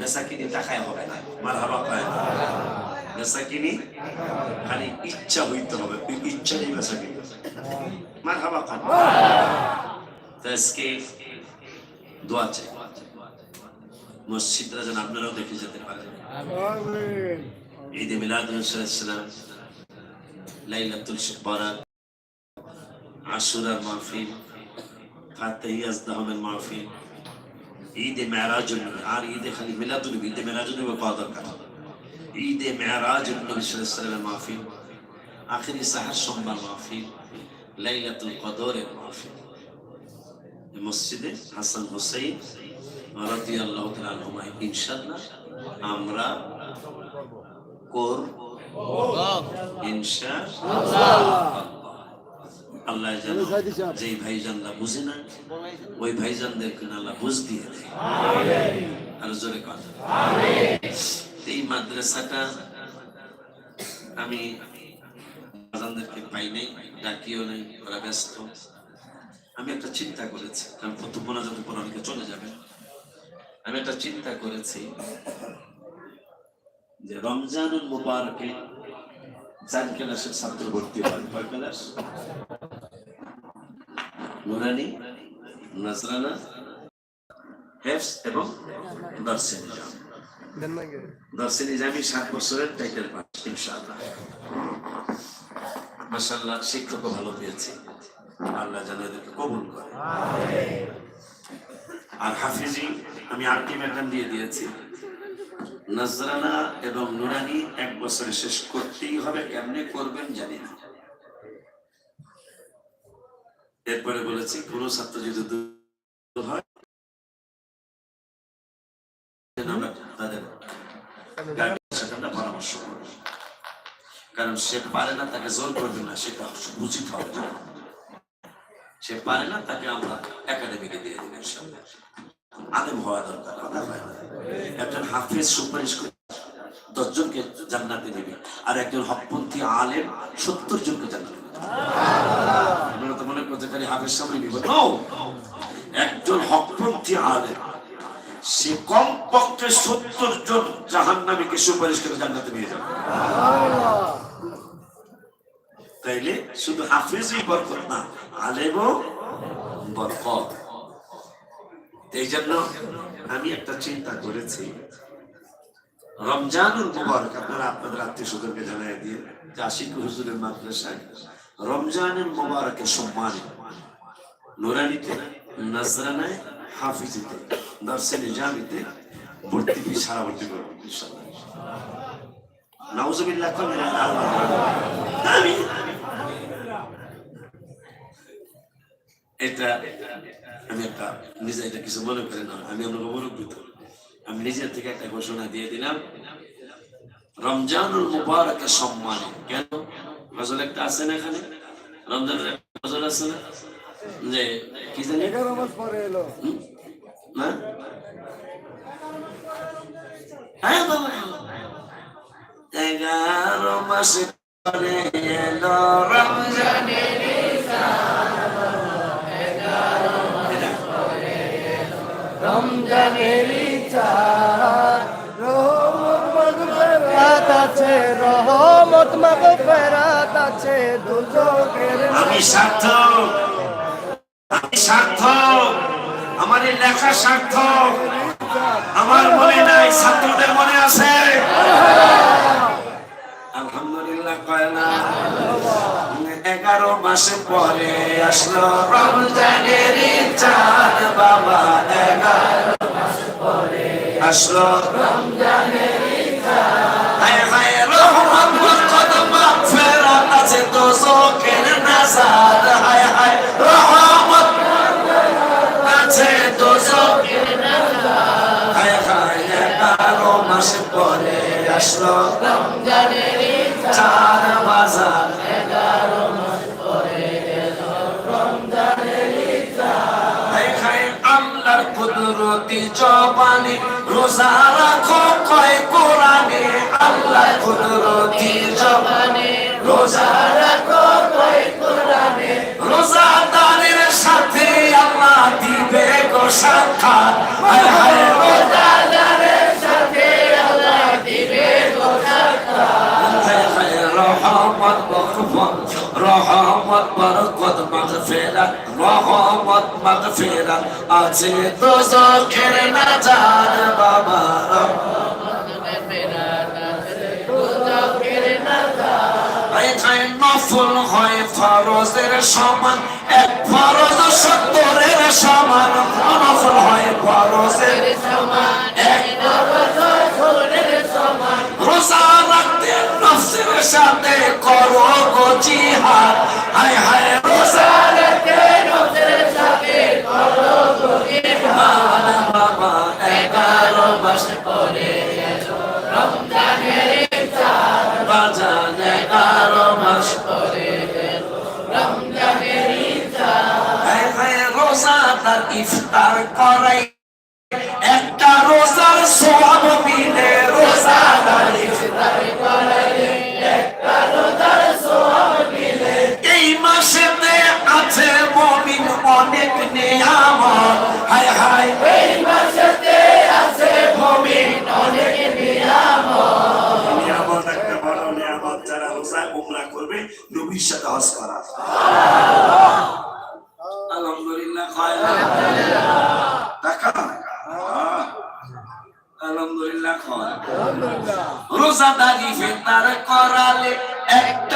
বেচা কিনি টাকায় হবে না মার হাবা পায় না বেচা খালি ইচ্ছা হইতে হবে ওই ইচ্ছা নিয়ে বেচা কিনি মার হাবা পান আজকে দোয়া চাই মসজিদরা যেন আপনারাও দেখে যেতে পারেন ঈদে মিলাদুলাম লাইলাতুল বারাত আশুরার মাহফিল ফাতেহিয়াজ দাহমের মাহফিল ঈদে মেরাজুল আর ঈদে খালি মিলাদুল ঈদে মেরাজুল পাওয়া দরকার। ঈদে মেরাজুল নবী সাল্লাল্লাহু মাহফিল আখেরি সাহার সোমবার মাহফিল লাইলাতুল কদরের মাহফিল। মসজিদে হাসান হোসেন রাদিয়াল্লাহু তাআলা আনহুমা ইনশাআল্লাহ আমরা করব। ইনশাআল্লাহ। আল্লাহ যেন যেই ভাইজানরা বুঝে না ওই ভাইজানদেরকে আল্লাহ বুঝ দিয়ে দেয়। আর জোরে কথা। এই মাদ্রাসাটা আমি ভাইজানদেরকে পাই নাই ডাকিও নাই ওরা ব্যস্ত। আমি একটা চিন্তা করেছি কারণ প্রথম মোনাজাতের পর অনেকে চলে যাবে। আমি একটা চিন্তা করেছি যে রমজানুল মুবারকে চার ক্লাসের ছাত্র ভর্তি হয়। কয় ক্লাস? নুরানি, নাজরানা, হেফস এবং দর্শন নিজাম নিজামি সাত বছরের টাইটেল পাস, ইনশাআল্লাহ। মাশাআল্লাহ, শিক্ষকও ভালো পেয়েছি। আল্লাহ যেন এদেরকে কবুল করে। আর হাফিজি, আমি আরটি ম্যাডাম দিয়ে দিয়েছি। নজরানা এবং নুরানি এক বছরে শেষ করতেই হবে, কেমনে করবেন জানি না। এরপরে বলেছি, কোন ছাত্র যদি পরামর্শ কারণ সে পারে না, তাকে জোর করবে না, সেটা হবে। সে পারে না, তাকে আমরা একাডেমিকে দিয়ে দিবেন আলেম হওয়া দরকার। একজন হাফেজ সুপারিশ করে দশজনকে জান্নাতে নেবে, আর একজন হকপন্থী আলেম সত্তর জনকে জান্নাতে মনে করতে হাফেজ সামনে No! একজন হকপন্থী সে কম পক্ষে সত্তর জন জাহান্নামীকে সুপারিশ করে জান্নাতে নিয়ে যাবে। তাইলে শুধু হাফেজই বরকত না বরকত। এই জন্য আমি একটা চিন্তা করেছি, রমজানুল মুবারক আপনারা আপনাদের আত্মীয় স্বজনকে জানাই দিয়ে, যে আশিক হুজুরের মাদ্রাসায় রমজানুল মুবারকের সম্মানে নুরানিতে নাজরানায় হাফিজিতে দর্শে নিজামিতে ভর্তি ফি সারা ভর্তি করব আমি কিছু মনে আমি নিজের থেকে একটা ঘোষণা দিয়ে দিলাম। রমজানুল মুবারকের সম্মানে কেন গজল একটা আছে না এখানে? রমজানের গজল আছে না? যে কি জানি? এগারো মাস পরে এলো। না হ্যাঁ বাবা। এগারো মাস পরে এলো রমজানের রমজানের চাঁদ। রহমত মাগফিরাত আছে রহমত মাগফিরাত আছে দুজকের আমি সার্থক আমি সার্থক, আমার লেখা সার্থক। আমার মনে নাই, ছাত্রদের মনে আছে। আলহামদুলিল্লাহ কয় না। এগারো মাস পরে আসলো রমজানের চাঁদ, বাবা, এগারো মাস পরে আসলো হায় হায় এগারো মাস পরে চার বাজার। হায় হায় আল্লাহর কুদরতি জবানে রোজা রাখো কয় কোরআনে। আল্লাহর কুদরতি জবানে রোজা রাখো সাক্ষাৎ রহমত বরকত রহমত বরকত মাগফিরাত রহমত মাগফিরাত আছে তো সখের নাজার বাবা নফল হয় ফরজের সমান এক ফরজ সত্তরের সমান নফল হয় ফরজের এক রোজা রাখতে নফসের সাথে করো গো জিহাদ হায় হায় রোজা বাবা এগারো মাস পরে বাজান এগারো মাস পরে তার ইফতার করাই। একটা রোজার সোয়াব মিলে রোজা তার ইফতার মাসেতে আছে অনেক নিয়ামত যারা রোজা উমরা করবে, নবীর সাথে হজ করা।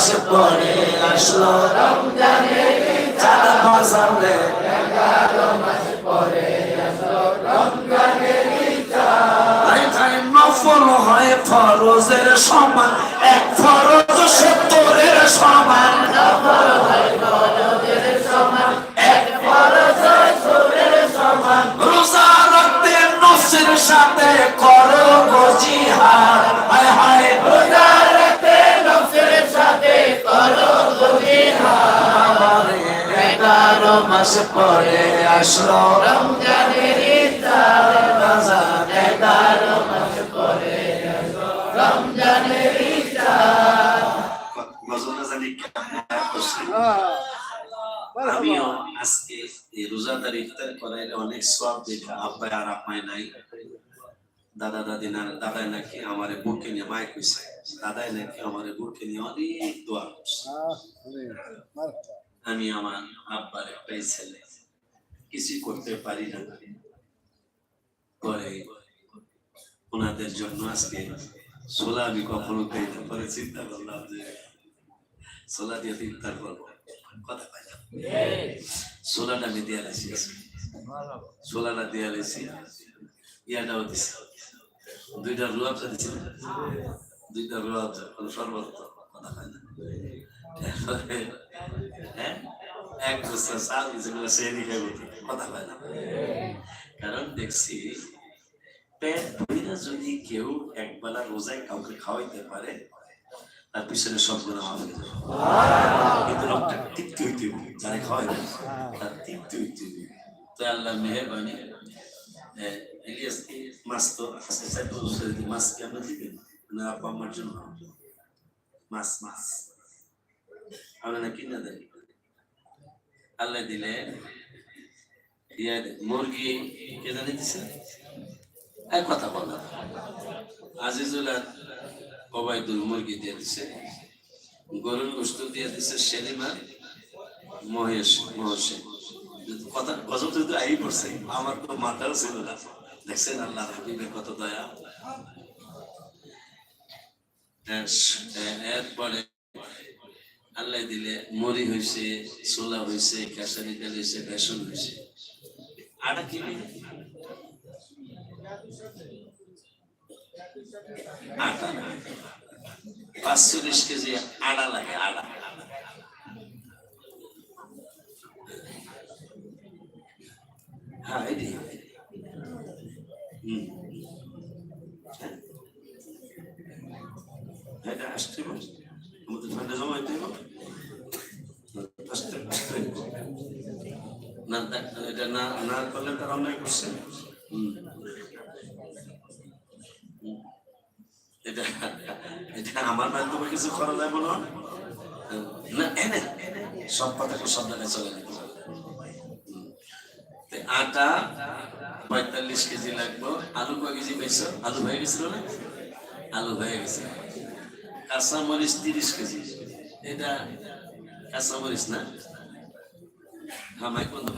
মাস পরে আসলো রমজানের চাঁদ বাজানে আই খাই নফল হয় ফরজের সমান এক ফরজ মাস আসলো রমজানের ইফতার রমজান এগারো মাস পরে রমজানের ইফতার গজলে জানি কেমন করছে। আমিও আজকে এই রোজাদার ইফতার করাইলে অনেক সব দেখা আব্বাই আর আম্মাই নাই। দাদা দাদি না দাদাই নাকি আমারে বুকে নিয়ে মায় কইছে। দাদাই নাকি আমারে বুকে নিয়ে অনেক দোয়া করছে। আমি আমার আব্বার একটাই ছেলে। কিছুই করতে পারি না। পরে ওনাদের জন্য আজকে সোলা আমি কখনো পেতে পরে চিন্তা করলাম যে সোলা দিয়ে ইফতার করব কথা পাই না। সোলাটা আমি দিয়ে আছি সোলাটা দিয়ে আছি ইয়াটাও দিছি। দুইটা রুয়াবজা দিছি। দুইটা রুয়াবজা কোনো শরবত কথা পাই না। হ্যাঁ? এক বছর চাল যেগুলো সেরি খাইব কথা পায় না। কারণ দেখছি, পেট ভরিনা যদি কেউ একবেলা রোজায় কাউকে খাওয়াইতে পারে, তার পিছনে সব হয়ে কিন্তু লোকটা তৃপ্তি হইতে হবে খাওয়াই তার তৃপ্তি হইতে হবে। তো আল্লাহ মেহরবানি মাছ তো আছে মাছ দিবেন? আব্বা আমার জন্য। মাছ মাছ। আমরা না কিনে আল্লাহ দিলে মুরগি কে জানি দিছে এক কথা আজিজুল আর মুরগি দিয়ে দিছে। গরুর গোস্ত দিয়ে দিছে মহেশ মহসে। কথা গজব তো আই পড়ছে। আমার তো মাথাও ছিল না। দেখছেন আল্লাহ হাবিবের কত দয়া। হ্যাঁ, হ্যাঁ, এরপরে আল্লাহ দিলে মরি হয়েছে সোলা হয়েছে খেসারি তেল হয়েছে বেসন হয়েছে আটা কি আটা পাঁচচল্লিশ কেজি আড়া লাগে আড়া হ্যাঁ এটি হুম হ্যাঁ। এটা আসতে হবে আমাদের ঠান্ডা জমা হইতে হবে আসতে আসতে না দেখ- এটা না না করলে তারা অন্যায় করছে? কিছু করা কথা আটা পঁয়তাল্লিশ কেজি লাগবে। আলু কয় কেজি পেয়েছ? আলু হয়ে গেছিল না? আলু হয়ে গেছে। কাঁচামরিচ তিরিশ কেজি। এটা কাঁচামরিচ না? মাইক বন্ধ